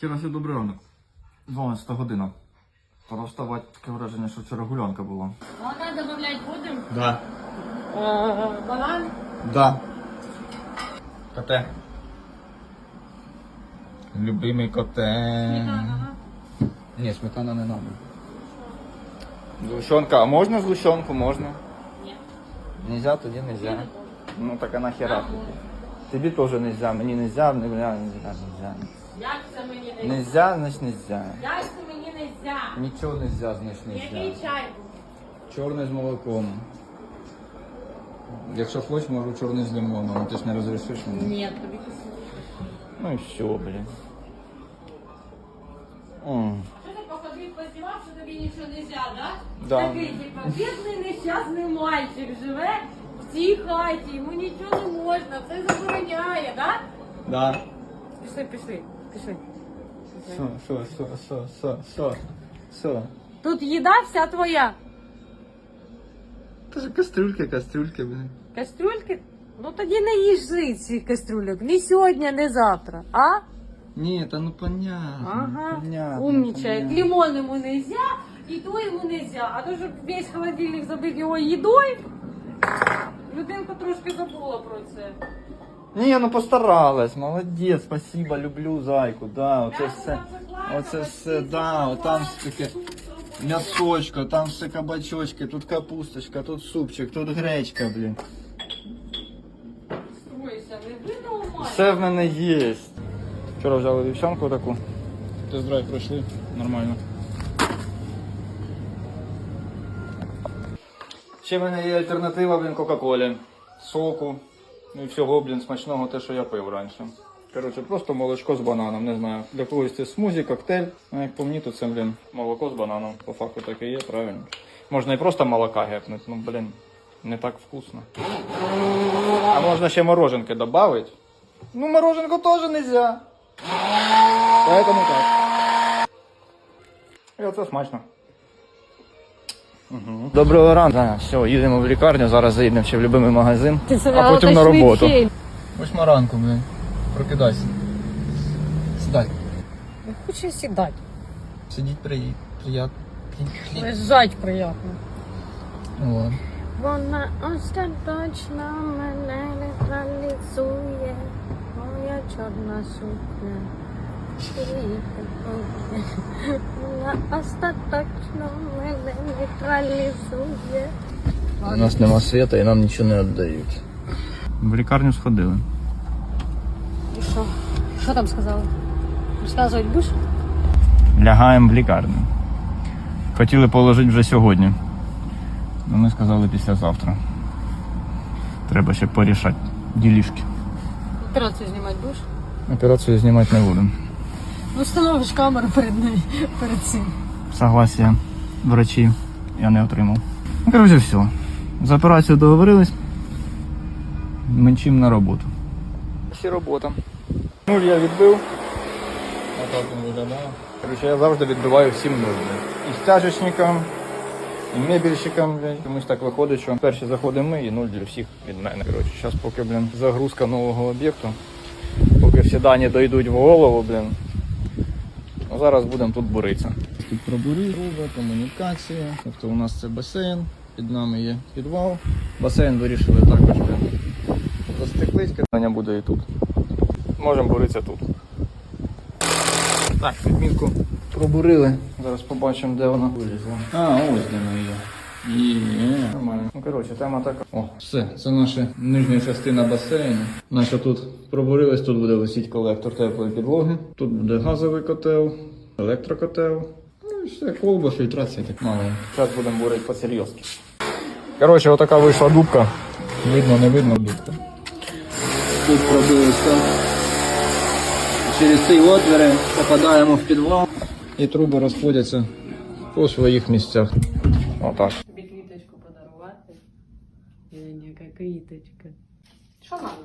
Хіра всі добрий ранок. 12 година. Пора вставати, таке враження, що вчора гулянка була. Молока добавлять будем? Да. Э, Банан? Да. Коте. Любимий коте. Сметана, Ні, сметана не надо. Згущенка, а можна згущенку? Можна. Ні. Нельзя, тоді нельзя. Ну так а нахера тобі? Тобі теж нельзя, мені нельзя, не нельзя, нельзя. Як мені не Нельзя, значить нельзя. Як мені не можна? Нічого нельзя, значить Який нельзя. чай був? Чорний з молоком. Якщо хочеш, можу чорний з лимоном, ти ж не розрішиш мені. Ні, тобі кисло. Ну і все, блін. М. Що ти походив, познімав, що тобі нічого не можна, да? Да. Такий, типа, бідний нещасний мальчик живе в цій хаті, йому нічого не можна, це забороняє, да? Да. Пішли, пішли, пішли. Що, що, що, що, що, що, що? Тут їда вся твоя. Це ж кастрюльки, кастрюльки, блін. Кастрюльки? Ну тоді не їжи цих кастрюльок. Ні сьогодні, ні завтра. А? Ні, та ну понятно, Ага. понятно. Умничает. понятно. Лимон ему нельзя, и то ему нельзя. А то, щоб весь холодильник забив його їдою, людинка трошки забула про це. Ні, ну постаралась, молодець, спасибо, люблю зайку, да, оце все, оце все, да, от там все таке м'ясочко, там все кабачочки, тут капусточка, тут супчик, тут гречка, блін. Все в мене є. Вчора взяли дівчонку таку. Тест-драйв пройшли, нормально. Ще в мене є альтернатива, блін, Кока-Колі, соку, ну і всього, блін, смачного те, що я пив раніше. Коротше, просто молочко з бананом, не знаю. Для когось це смузі, коктейль. Ну, як по мені, то це, блін, молоко з бананом. По факту так і є, правильно. Можна і просто молока гепнути, ну, блін, не так вкусно. А можна ще мороженки додати. Ну, мороженку тоже нельзя. Поэтому так. І оце смачно. Угу. Доброго ранку. Да, все, їдемо в лікарню, зараз заїдемо ще в любимий магазин, а потім на роботу. Восьма ранку, блин. Прокидайся. Сідай. Не хочу сідати. Сидіть приїдь. Приятно. Лежать приємно. Вот. Вона остаточно мене нейтралізує, моя чорна сукня. Остаточно мене нейтралізує. У нас нема света і нам нічого не віддають. В лікарню сходили. І що? Що там сказали? Розказувати будеш? Лягаємо в лікарню. Хотіли положити вже сьогодні. Ну, ми сказали післязавтра. Треба ще порішати ділішки. Операцію знімати будеш? Операцію знімати не будемо. Ну, встановиш камеру перед нею, перед цим. Согласія врачів я не отримав. Ну, коротше, все. За операцію договорились. Менчим на роботу. Всі робота. Нуль я відбив. Отак він виглядає. Коротше, я завжди відбиваю всім нуль. І стяжечникам, і мебельщикам, блядь. Комусь так виходить, що перші заходимо ми і нуль для всіх від мене. Коротше, зараз поки, блін, загрузка нового об'єкту. Поки всі дані дійдуть в голову, блін. Ну, зараз будемо тут буритися. Тут пробурі, труба, комунікація. Тобто у нас це басейн, під нами є підвал. Басейн вирішили також застеклить, кидання буде і тут. Можемо буритися тут. Так, відмітку пробурили. Зараз побачимо, де вона вилізла. А, ось де вона є. Є, нормально. Ну, коротше, тема така. О, все, це наша нижня частина басейну. Наша тут пробурилась, тут буде висіти колектор теплої підлоги, тут буде газовий котел, електрокотел. Ну і все, колба, фільтрація так мало. Зараз будемо бурити по-серйозки. Коротше, отака вийшла дубка. Видно, не видно дубка. Тут пробилися. Через ці отвори попадаємо в підвал. І труби розходяться по своїх місцях. Отак. Тобі квіточку подарувати. Яка квіточка. Що надо?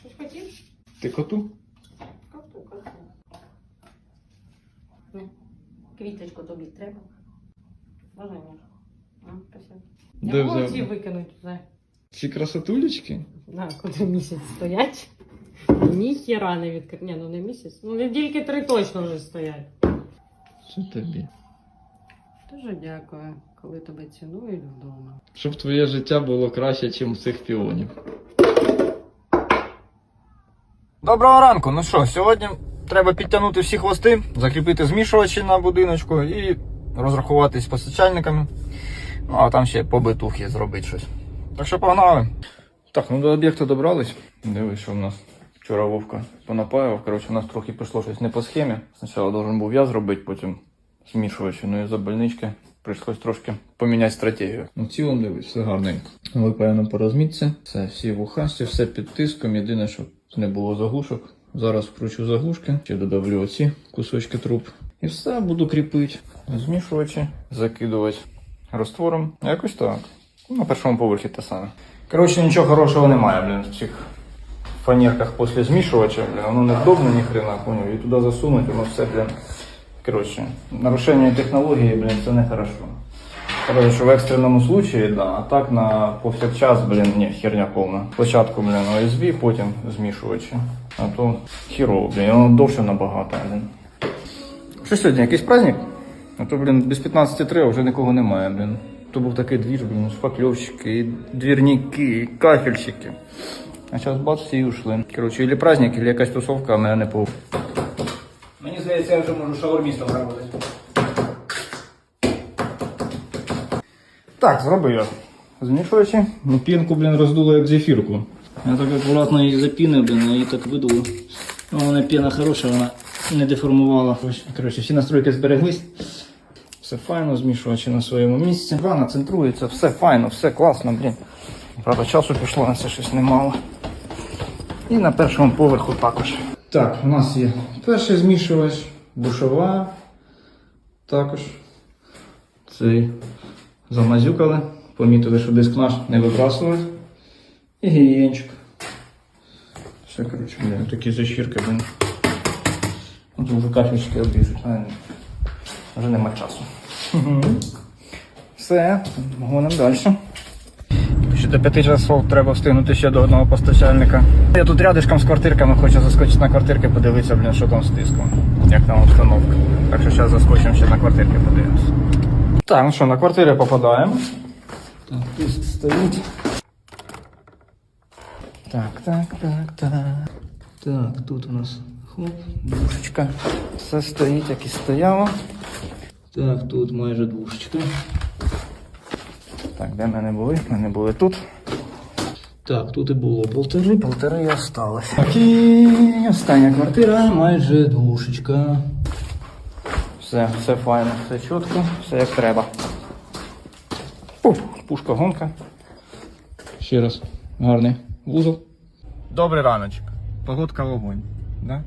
Щось хотів? Ти коту? Коту, коту. Ну, квіточку тобі треба. Можна ні? Спасибо. Я можу ці викинуть вже. Ці красотулечки? На, коли місяць стоять. Ніхіра не відкрив. Ні, ну не місяць. Ну недільки три точно вже стоять. Що тобі? Дуже дякую, коли тебе цінують вдома. Щоб твоє життя було краще, ніж цих піонів. Доброго ранку. Ну що, сьогодні треба підтягнути всі хвости, закріпити змішувачі на будиночку і розрахуватись з постачальниками. Ну, а там ще по битухі зробити щось. Так що погнали. Так, ну до об'єкту добрались. Дивись, що в нас вчора Вовка понапаював. Коротше, у нас трохи пішло щось не по схемі. Спочатку должен був я зробити, потім змішувачі. Ну і за больнички прийшлось трошки поміняти стратегію. Ну, в цілому дивись, все гарненько. Випаяно по розмітці, все, всі вухасті, все під тиском. Єдине, щоб не було заглушок. Зараз вкручу заглушки, ще додавлю оці кусочки труб. І все, буду кріпити. Змішувачі, закидувати роствором. Якось так. На першому поверхі те саме. Коротше, нічого хорошого немає, блін, в цих фанерках після змішувача, блін, воно не вдобно ні хрена, поняв, і туди засунуть, воно все, блін. Коротше, нарушення технології, блін, це не хорошо. Коротше, в екстреному случаї, да, а так на повсякчас, блін, ні, херня повна. Спочатку, блін, OSB, потім змішувачі. А то хірово, блін, воно довше набагато, блін. Що сьогодні, якийсь праздник? А то, блін, без 15.3 вже нікого немає, блін. То був такий двір, блін, шпакльовщики, двірники, кафельщики. А зараз бац, всі ушли. Коротше, или праздник, или якась тусовка, а мене не пов. Здається, я вже можу шаурмістом працювати. Так, зробив я. Змішувачі. Ну, пінку, блін, роздуло як зефірку. Я так акуратно її запінив, блін, її так видуло. Ну, вона піна хороша, вона не деформувала. Коротше, всі настройки збереглись. Все файно, змішувачі на своєму місці. Вона центрується, все файно, все класно, блін. Правда, часу пішло на це щось немало. І на першому поверху також. Так, у нас є перший змішувач, душова. Також. Цей замазюкали. Помітили, що диск наш не вибрасувати. І гігієнчик. Все, коротше, такі зашірки, блін. От вже кафельчики обріжуть, а. Вже нема часу. Все, гонимо далі. До п'яти часов треба встигнути ще до одного постачальника. Я тут рядишком з квартирками хочу заскочити на квартирки, подивитися, блін, що там з тиском, як там обстановка. Так що зараз заскочимо ще на квартирки, подивимося. Так, ну що, на квартири попадаємо. Так, тиск стоїть. Так, так, так, так. Так, тут у нас хлоп, душечка. Все стоїть, як і стояло. Так, тут майже двушечка. Так, де ми не були? Ми не були тут. Так, тут і було полтори, полтори і осталось. Так, і остання квартира, майже двушечка. Все, все файно, все чітко, все як треба. Уф, пушка гонка. Ще раз. Гарний вузол. Добрий раночок. Погодка вогонь. Да?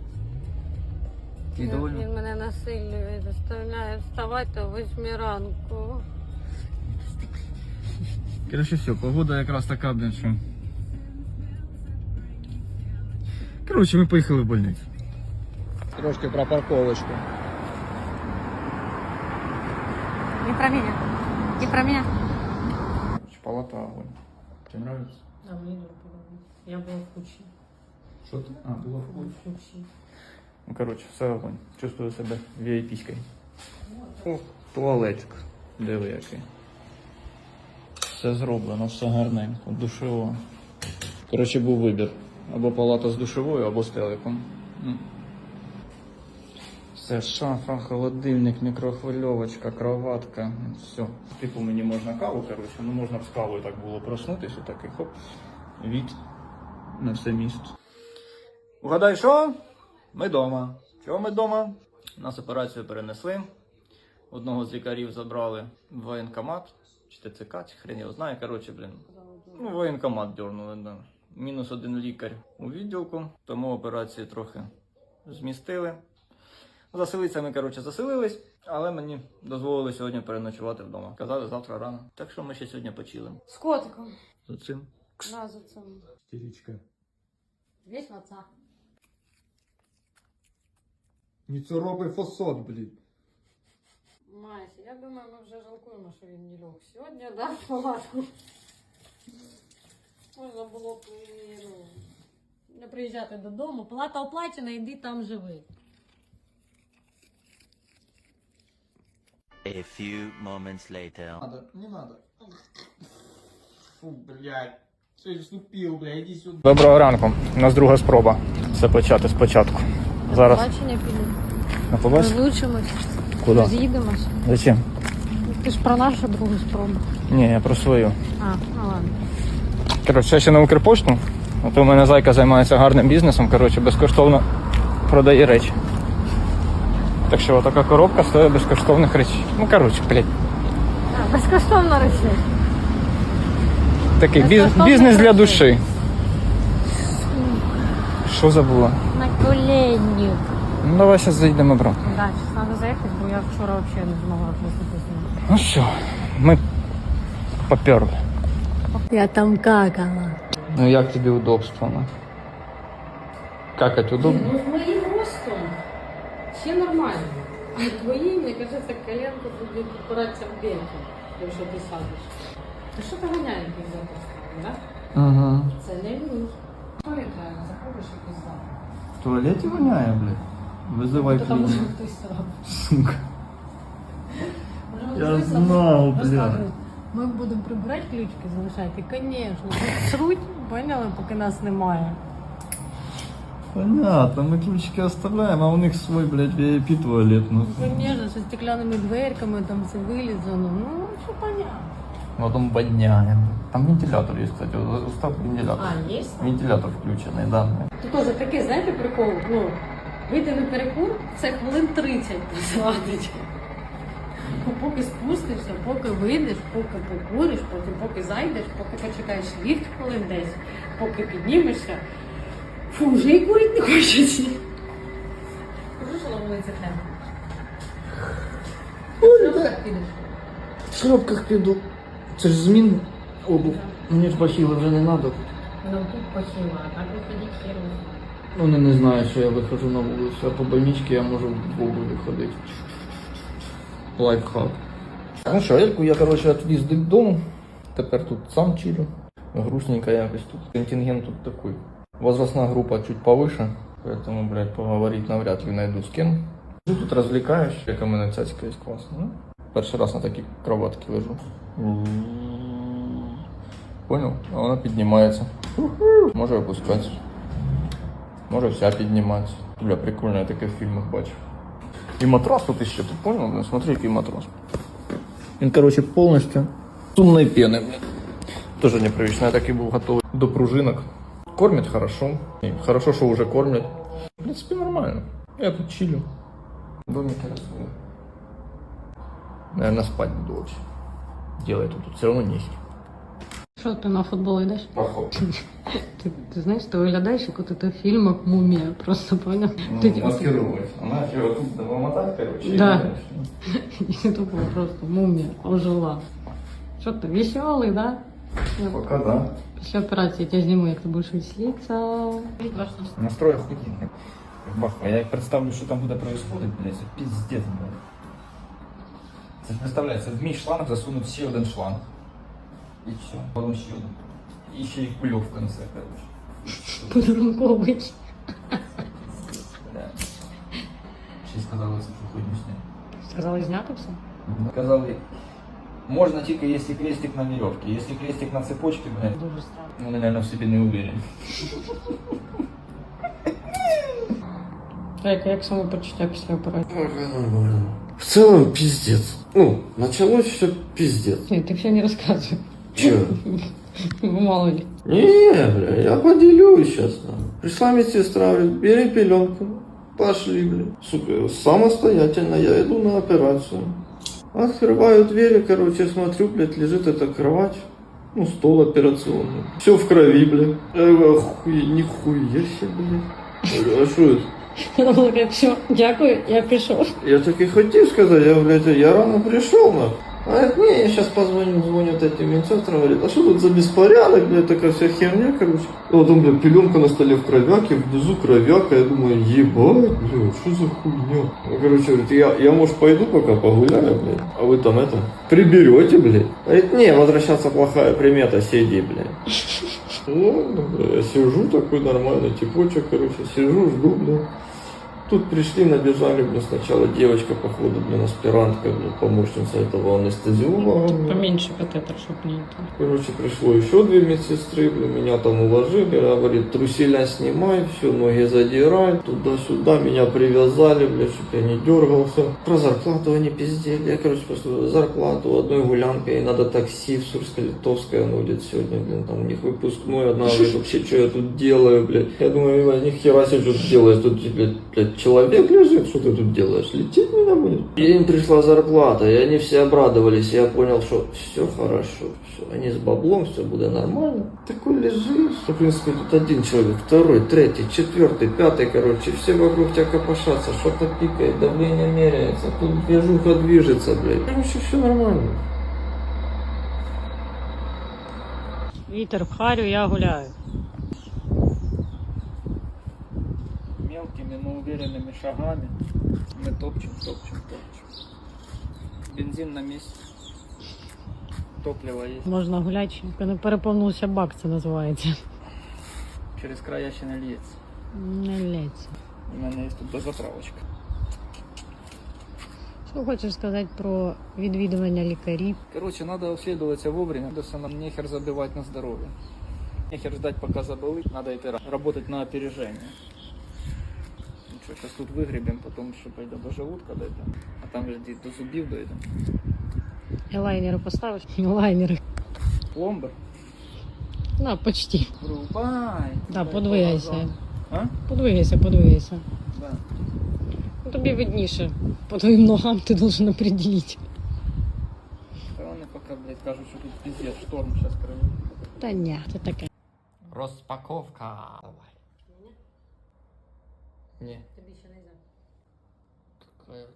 Він мене насилює, заставляє вставати о 8 ранку. Короче, все, погода якраз така, блін, що. Короче, ми поїхали в больницю. Трошки про парковочку. Не про мене. Не про мене. Палата огонь. Тебе нравится? А мені не подобається. Я була в кучі. Що ти? А, було В кучі. Ну, короче, все огонь. Чувствую себе VIP-ською. О, туалетик. Диви який. Все зроблено, все гарненько, душево. Коротше, був вибір. Або палата з душевою, або з телеком. Все, шафа, холодильник, мікрохвильовочка, кроватка. Все. Типу мені можна каву, коротше, ну можна б з кавою так було проснутися, такий хоп. Від на все місто. Угадай, що? Ми вдома. Чого ми вдома? Нас операцію перенесли. Одного з лікарів забрали в воєнкомат, чи ТЦК, чи хрен його знає. Коротше, блін. Ну, воєнкомат дернули, да. Мінус один лікар у відділку, тому операцію трохи змістили. Заселитися ми, коротше, заселились, але мені дозволили сьогодні переночувати вдома. Казали завтра рано. Так що ми ще сьогодні почилимо. З котиком. За цим. На за цим. Стілічка. Весь в отца. Не цуровий фасад, блін. Мася, я думаю, ми вже жалкуємо, що він не лег сьогодні, да, в палату. Можна було б, ну, Не приїжджати додому, плата оплачена, йди там живи. A few moments later. Надо, не надо. Фу, блядь. Все, вступив, блядь, іди сюди. Доброго ранку. У нас друга спроба. Все почати спочатку. Зараз. Бачення піду. На побачиш? Розлучимось, Куди? з'їдемось. Зачем? Ти ж про нашу другу спробу. Ні, я про свою. А, ну ладно. Коротше, я ще на Укрпошту. А то в мене зайка займається гарним бізнесом, коротше, безкоштовно продає речі. Так що така коробка стоїть безкоштовних речей. Ну, коротше, блядь. А, безкоштовно речі. Такий біз- бізнес для речей. душі. Що забула? На колені. Ну давай зараз зайдемо обратно. Да, сейчас надо заехать, бо я вчора вообще не змогла просто Ну все, ми поперли. Я там какала. Ну як тобі удобство? Ну? Какать удобно? Ну, з моїм ростом ще нормально. А твої, мені кажеться, коленка буде підпиратися в бенку, якщо ти садиш. Ти що ти ганяєш без запуску, да? Угу. Це не мінус. Пам'ятаю, заходиш і пізда. В туалеті воняє, блядь. Визивай То там уже клініку. хтось став. Сука. Я знав, бля. Ми будемо прибирати ключики, залишати. Звісно, тут сруть, поняли, поки нас немає. Понятно, мы ключики оставляем, а у них свой, блядь, VIP туалет. Ну, Звісно, що стеклянними дверками там все вилізано. Ну, що понятно. потом бодняем. Там вентилятор есть, кстати, вот устав вентилятор. А, є? Вентилятор включений, да. Тут теж таке, знаєте, прикол, ну, вийти на перекур, це хвилин 30 посадить. Поки спустишся, поки вийдеш, поки покуриш, потім поки зайдеш, поки почекаєш ліфт хвилин 10, поки піднімешся. Фу, вже і курити не хочеться. Кажу, що на вулиці підеш? В шапках піду. Це ж змін обув. Мені ж бахіли вже не надо. Ну тут похило, а так виходить херу. Вони не знають, що я виходжу на вулицю, а по больничці я можу в обуві ходити. Лайфхак. Ну що, Ельку я, коротше, відвіз додому. Тепер тут сам чилю. Грустненько якось тут. Контингент тут такой. Возрастная группа чуть повыше, поэтому, блядь, поговорить навряд ли найду с кем. Лежу тут развлекаюсь, яка мене цяцька є класна. Ну, перший раз на такій кроватці лежу. Понял? А вона піднімається. Може опускатися. Може вся підніматися. Бля, прикольно, я таке в фільмах бачив. І матрас тут ще, ти понял? Ну, смотри, який матрас. Він, короче, повністю сумної пени, блядь. Тоже непривычно, я так и был готов до пружинок. Кормят хорошо. И хорошо, что уже кормят. В принципе, нормально. Я тут чилю. Домик рисую. Наверное, спать буду вообще. Делать тут все равно нехер. Що ти на футбол йдеш? Поход. Ти, ти знаєш, ти виглядаєш, як от в фільмах мумія, просто поняв? ти типу, маскировать. Она его тут домотать, короче. Да. і тупо просто мумія ожила. Що ти, веселий, да? Пока да. Після операції я тебе зніму, як ти будеш веселитися. Настрой охуенный. Бах, а я представлю, що там буде происходить, блядь, це пиздец, блядь. Це ж представляється, в мій шланг засунуть ще один шланг. І все, потім ще один. І ще й кульок в конце, короче. Подарунковий. Бля. Ще й сказали, це що хуйню сняти. Сказали зняти все? Сказали, можна тільки, якщо крестик на веревке. Якщо крестик на цепочці, блядь, Дуже странно. вони, наверное, в себе не уверені. Так, як самопочуття після операції? Ага, нормально. В целом пиздец. Ну, началось все пиздец. Ні, ти все не розказуй. Че? Мало ли. Не, бля, я поделюсь сейчас. Пришла медсестра, говорит, бери пеленку. Пошли, бля. Сука, самостоятельно я иду на операцию. Открываю двери, короче, смотрю, блядь, лежит эта кровать. Ну, стол операционный. Все в крови, бля. Я говорю, охуе, нихуя себе, блядь. Я говорю, а что это? Все, дякую, я пішов. Я так и хотел сказать, я, блядь, я рано пришел, на. А говорит, не, я сейчас позвоню, звонят этим медсестрам, говорит, а что тут за беспорядок, блядь, такая вся херня, короче. И вот он, блядь, пеленка на столе в кровяке, внизу кровяка, я думаю, ебать, блядь, что за хуйня? Ну, короче, говорит, я, я, может, пойду пока погуляю, блядь, а вы там это, приберете, блядь. Говорит, не, возвращаться плохая примета, сиди, блядь. Ладно, бля, я сижу такой нормальный, типочек, короче, сижу, жду, бля. Тут пришли, набежали, бля, сначала девочка, походу, блин, аспирантка, бля, помощница этого анестезиолога. бля. Поменьше катетер, щоб не это. Короче, пришло еще две медсестры, бля, меня там уложили, говорит, труселя снимай, все, ноги задирай, туда-сюда, меня привязали, бля, чтоб я не дергался. Про зарплату они пиздели, я, короче, просто зарплату одной гулянкой, ей надо такси в Сурско-Литовское, оно будет сегодня, блин, там у них выпускной, одна говорит, вообще, что я тут делаю, блядь. Я думаю, Иван, ни хера себе, что делаешь, тут, блядь, блядь, человек лежит, что ты тут делаешь, лететь меня будет? И им пришла зарплата, и они все обрадовались, и я понял, что все хорошо, все, они с баблом, все будет нормально. Такой лежишь, что, в принципе, тут один человек, второй, третий, четвертый, пятый, короче, все вокруг тебя копошатся, что-то пикает, давление меряется, тут движуха движется, блядь. Короче, все нормально. Вітер в харю, я гуляю. Мелкими, но уверенными шагами мы топчем, топчем, топчем. Бензин на месте. Топливо есть. Можна гуляти, коли переповнився бак, це називається. Через края ще не льється. Не лється. У мене є тут дозаправочка. Що хочеш сказати про відвідування лікарів? Короче, надо обследоваться вовремя. Да нам нехер забивать на здоровье. Нехер ждать, пока заболит. Надо это работать на опережение. Ну что, сейчас тут выгребем, потом что пойдем до желудка дойдем. А там же до зубів дойдем. Елайнери поставиш? Елайнери. Пломби. На, почти. Врубай. Да, Дай подвигайся. по газам. А? Подвигайся, подвигайся. Да. Ну, тобі видніше. По твоїм ногам ти должен определити. Та вони поки, блядь, кажуть, що тут пиздец, шторм сейчас кривий. Та ні, це таке. Розпаковка. Давай. Не. Какая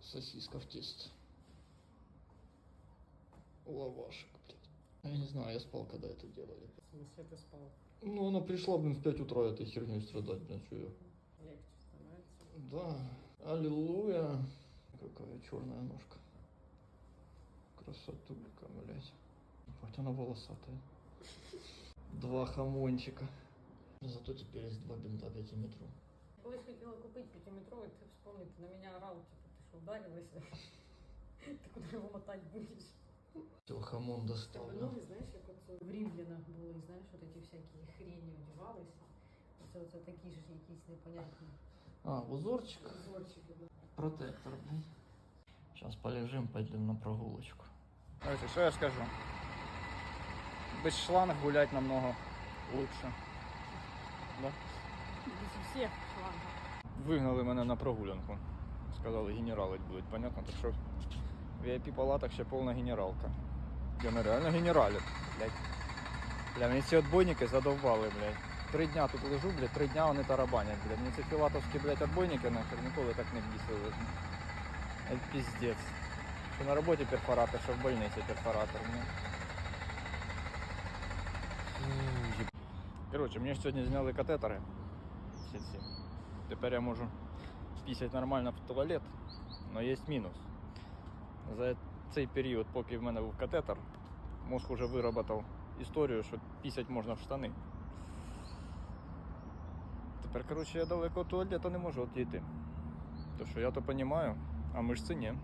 сосиска в тесте. Лавашек, блядь. Я не знаю, я спал, когда это делали. ти спав. Ну, она пришла, блин, в 5 утра этой херней страдать, блин, что я. Да, аллилуйя. Какая черная ножка. Красотулька, блядь. Ебать, она волосатая. Два хамончика. Зато теперь есть два бинта 5 метров. Колись хотіла купити п'ятиметровий, ти вспомни, ти на мене орав, типу, ти що вдарилася? Ти куди його мотати будеш? Все, хамон достал. Да? ноги, знаєш, як оце в Рівлінах були, знаєш, от ці всякі хрені одягалися. Оце, оце такі ж якісь непонятні А, узорчик. узорчики. да. Протектор. Сейчас полежим, пойдем на прогулочку. Короче, що я скажу? Без шланг гулять намного лучше. Да? Без всіх шлангів. Вигнали мене на прогулянку. Сказали, генералить будуть, понятно? Так що в VIP палатах ще повна генералка. Я не реально генералю, блядь. Бля, мені ці отбойники задовбали, блядь. Три дня тут лежу, блядь, три дня вони тарабанять, блядь. Мені ці філатовські, блядь, отбойники нахер ніколи так не бісили. Це піздець. Що на роботі перфоратор, що в больниці перфоратор, Коротше, мені ж сьогодні зняли катетери. Всі ці. Тепер я можу пісять нормально в туалет, але є мінус. За цей період, поки в мене був катетер, мозг уже вироботав історію, що пісять можна в штани. Тепер, коротше, я далеко туалету не можу відійти. То що я то розумію, а мишці ні.